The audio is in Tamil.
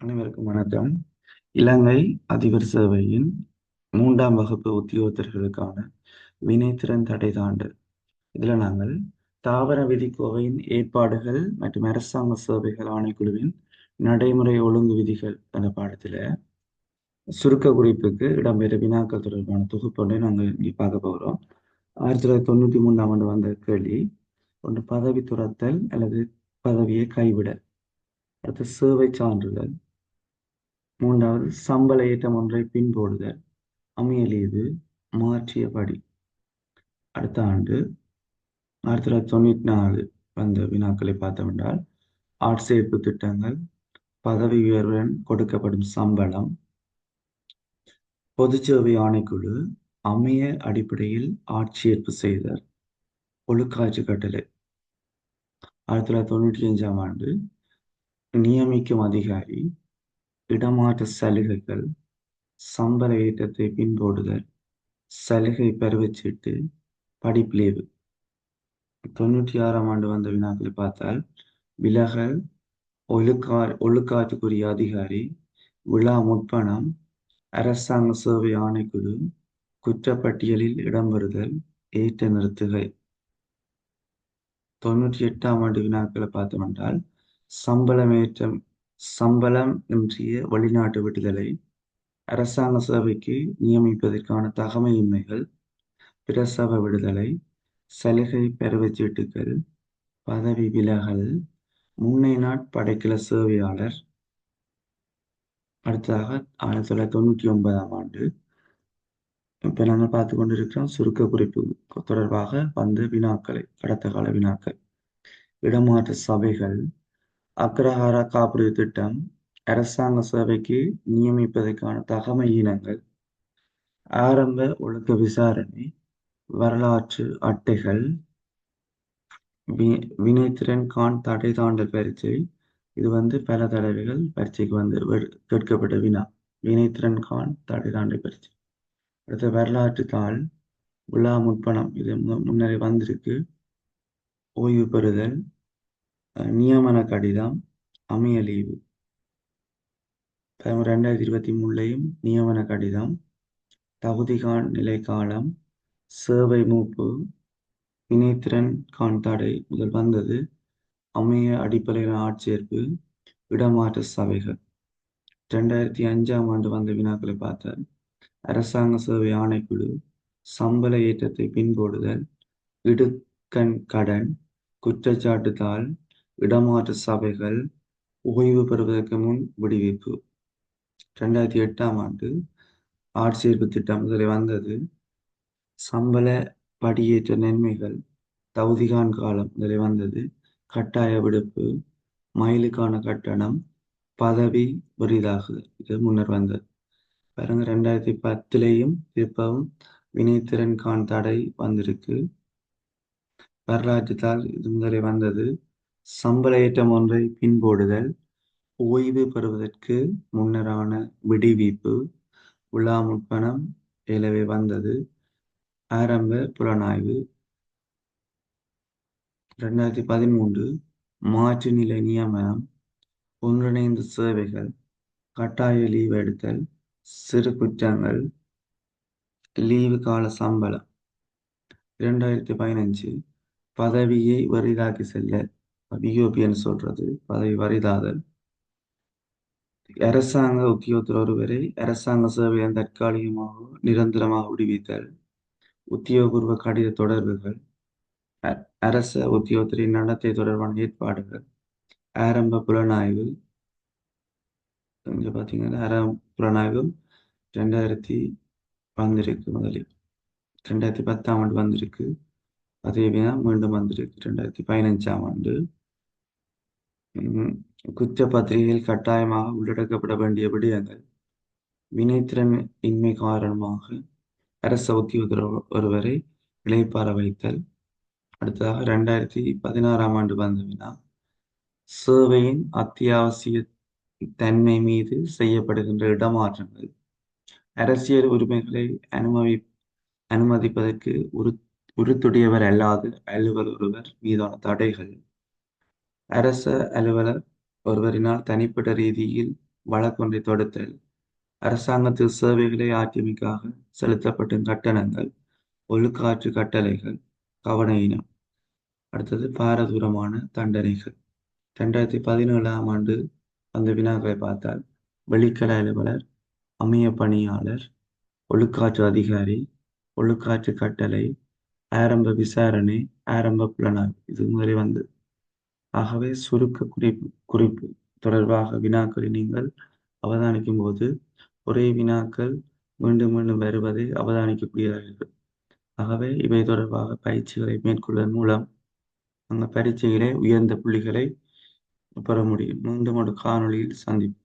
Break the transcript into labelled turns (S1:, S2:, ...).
S1: அனைவருக்கும் வணக்கம். இலங்கை அதிபர் சேவையின் மூன்றாம் வகுப்பு உத்தியோகத்தர்களுக்கான வினைத்திறன் தடை தாண்டு. இதுல நாங்கள் தாவர விதிக்கோவையின் ஏற்பாடுகள் மற்றும் அரசாங்க சேவைகள் ஆணைக்குழுவின் நடைமுறை ஒழுங்கு விதிகள் என்ற பாடத்துல சுருக்க குறிப்புக்கு இடம்பெற வினாக்கள் தொடர்பான தொகுப்பொன்றை நாங்கள் இங்கே பார்க்க போகிறோம். ஆயிரத்தி தொள்ளாயிரத்தி தொண்ணூத்தி மூன்றாம் ஆண்டு வந்த கேள்வி ஒன்று பதவி துறத்தல் அல்லது பதவியை கைவிடல். அடுத்து சேவை சான்றிதழ். மூன்றாவது சம்பள ஏற்றம் ஒன்றை பின்போடுதல். அமையலியது மாற்றியபடி. அடுத்த ஆண்டு ஆயிரத்தி தொள்ளாயிரத்தி தொண்ணூற்றி நாலு வந்த வினாக்களை பார்த்தோம் ஆட்சேர்ப்பு திட்டங்கள் பதவி உயர்வுடன் கொடுக்கப்படும் சம்பளம் பொதுச்சேவை ஆணைக்குழு அமைய அடிப்படையில் ஆட்சேர்ப்பு செய்தல் ஒழுக்காட்சி கட்டளை ஆயிரத்தி தொள்ளாயிரத்தி தொண்ணூற்றி அஞ்சாம் ஆண்டு நியமிக்கும் அதிகாரி இடமாற்ற சலுகைகள் சம்பள ஏற்றத்தை பின்போடுதல் சலுகை பெருவச்சீட்டு படிப்பிலேவு. தொண்ணூற்றி ஆறாம் ஆண்டு வந்த வினாக்களை பார்த்தால் விலகல் ஒழுக்கா ஒழுக்காற்றுக்குரிய அதிகாரி விழா முற்பணம் அரசாங்க சேவை ஆணைக்குழு குற்றப்பட்டியலில் இடம்பெறுதல் ஏற்ற நிறுத்துகை தொண்ணூற்றி எட்டாம் ஆண்டு வினாக்களை பார்த்தோம் என்றால் சம்பளமேற்றம் சம்பளம் இன்றிய வெளிநாட்டு விடுதலை அரசாங்க சேவைக்கு நியமிப்பதற்கான தகமையின்மைகள் பிரசவ விடுதலை சலுகை பெருவச்சீட்டுகள் பதவி விலகல் முன்னை நாட்படைக்கல சேவையாளர். அடுத்ததாக ஆயிரத்தி தொள்ளாயிரத்தி தொண்ணூற்றி ஒன்பதாம் ஆண்டு இப்போ நாங்கள் பார்த்து கொண்டிருக்கிறோம். சுருக்க குறிப்பு தொடர்பாக வந்த வினாக்களை கடத்த கால வினாக்கள். இடமாற்ற சபைகள் அக்ரஹார காப்புறுதி திட்டம் அரசாங்க சபைக்கு நியமிப்பதற்கான தகமை இனங்கள் ஆரம்ப ஒழுக்க விசாரணை வரலாற்று அட்டைகள் வினைத்திறன் கான் தடை தாண்டல் பரீட்சை இது வந்து பல தடவைகள் பரீட்சைக்கு வந்து கேட்கப்பட்ட வினா. வினைத்திறன் கான் தடை தாண்டல் பரீட்சை அடுத்த வரலாற்று தாள் உலா முற்பணம் இது முன்னரே வந்திருக்கு. ஓய்வு பெறுதல் நியமன கடிதம் அமையலீவு. ரெண்டாயிரத்தி இருபத்தி மூணுலையும் நியமன கடிதம் தகுதிகான் நிலை காலம் சேவை மூப்பு வினைத்திறன் கான் தடை முதல் வந்தது அமைய அடிப்படையிலான ஆட்சேர்ப்பு இடமாற்ற சபைகள். ரெண்டாயிரத்தி அஞ்சாம் ஆண்டு வந்த வினாக்களை பார்த்தேன் அரசாங்க சேவை ஆணைக்குழு சம்பள ஏற்றத்தை பின்போடுதல் இடுக்கண் கடன் குற்றச்சாட்டு இடமாற்று இடமாற்ற சபைகள் ஓய்வு பெறுவதற்கு முன் விடுவிப்பு. ரெண்டாயிரத்தி எட்டாம் ஆண்டு ஆட்சேர்ப்பு திட்டம் இதில் வந்தது. சம்பள படியேற்ற நன்மைகள் தகுதிகான் காலம் இதில் வந்தது. கட்டாய விடுப்பு மயிலுக்கான கட்டணம் பதவி பெரிதாக இது முன்னர் வந்தது. பாருங்க ரெண்டாயிரத்தி பத்துலேயும் திருப்பவும் வினைத்திறன் கான் தடை வந்திருக்கு. வரலாற்றுத்தால் இது முதலே வந்தது. சம்பள ஏற்றம் ஒன்றை பின்போடுதல். ஓய்வு பெறுவதற்கு முன்னரான விடுவிப்பு. உலா முற்பணம் வந்தது. ஆரம்ப புலனாய்வு. ரெண்டாயிரத்தி பதிமூன்று மாற்று நிலை நியமனம். ஒன்றிணைந்த சேவைகள். கட்டாய லீவ் எடுத்தல். சிறு குற்றங்கள் லீவு கால சம்பளம். இரண்டாயிரத்தி பதினஞ்சு பதவியை வரிதாக்கி செல்ல பிஓபின்னு சொல்றது பதவி வரிதாதல். அரசாங்க உத்தியோகத்தில் ஒருவரை அரசாங்க சேவையின் தற்காலிகமாக நிரந்தரமாக விடுவித்தல். உத்தியோகபூர்வ கடித தொடர்புகள் அரச உத்தியோகத்தின் நடத்தை தொடர்பான ஏற்பாடுகள். ஆரம்ப புலனாய்வு இங்க பாத்தீங்கன்னா ஆரம்ப புலனாய்வும் ரெண்டாயிரத்தி வந்திருக்கு முதலில். ரெண்டாயிரத்தி பத்தாம் ஆண்டு வந்திருக்கு. அதே மீண்டும் வந்திருக்கு. ரெண்டாயிரத்தி பதினஞ்சாம் ஆண்டு. குற்றப்பத்திரிகையில் கட்டாயமாக உள்ளடக்கப்பட வேண்டிய விடயங்கள். வினைத்திறன் இன்மை காரணமாக அரச உத்தியோகர் ஒருவரை இழைப்பார வைத்தல். அடுத்ததாக ரெண்டாயிரத்தி பதினாறாம் ஆண்டு வந்த வினா சேவையின் அத்தியாவசிய தன்மை மீது செய்யப்படுகின்ற இடமாற்றங்கள். அரசியல் உரிமைகளை அனுமதி அனுமதிப்பதற்கு உரு உருத்துடையவர் அல்லாது அலுவலர் ஒருவர் மீதான தடைகள். அரச அலுவலர் ஒருவரினால் தனிப்பட்ட ரீதியில் வழக்கொன்றை தொடுத்தல். அரசாங்கத்தில் சேவைகளை ஆற்றியமைக்காக செலுத்தப்படும் கட்டணங்கள். ஒழுக்காற்று கட்டளைகள். கவன இனம். அடுத்தது பாரதூரமான தண்டனைகள். ரெண்டாயிரத்தி பதினேழாம் ஆண்டு அந்த வினாக்களை பார்த்தால் வெளிக்கல அலுவலர் அமைய பணியாளர் ஒழுக்காற்று அதிகாரி ஒழுக்காற்று கட்டளை ஆரம்ப விசாரணை ஆரம்ப புலனாய்வு. இது முதலில் வந்து ஆகவே சுருக்க குறிப்பு குறிப்பு தொடர்பாக வினாக்களை நீங்கள் அவதானிக்கும் போது ஒரே வினாக்கள் மீண்டும் மீண்டும் வருவதை அவதானிக்கக்கூடியதாக ஆகவே இவை தொடர்பாக பயிற்சிகளை மேற்கொள்வதன் மூலம் அந்த பரீட்சையிலே உயர்ந்த புள்ளிகளை பெற முடியும். மீண்டும் ஒரு காணொளியில் சந்திப்போம்.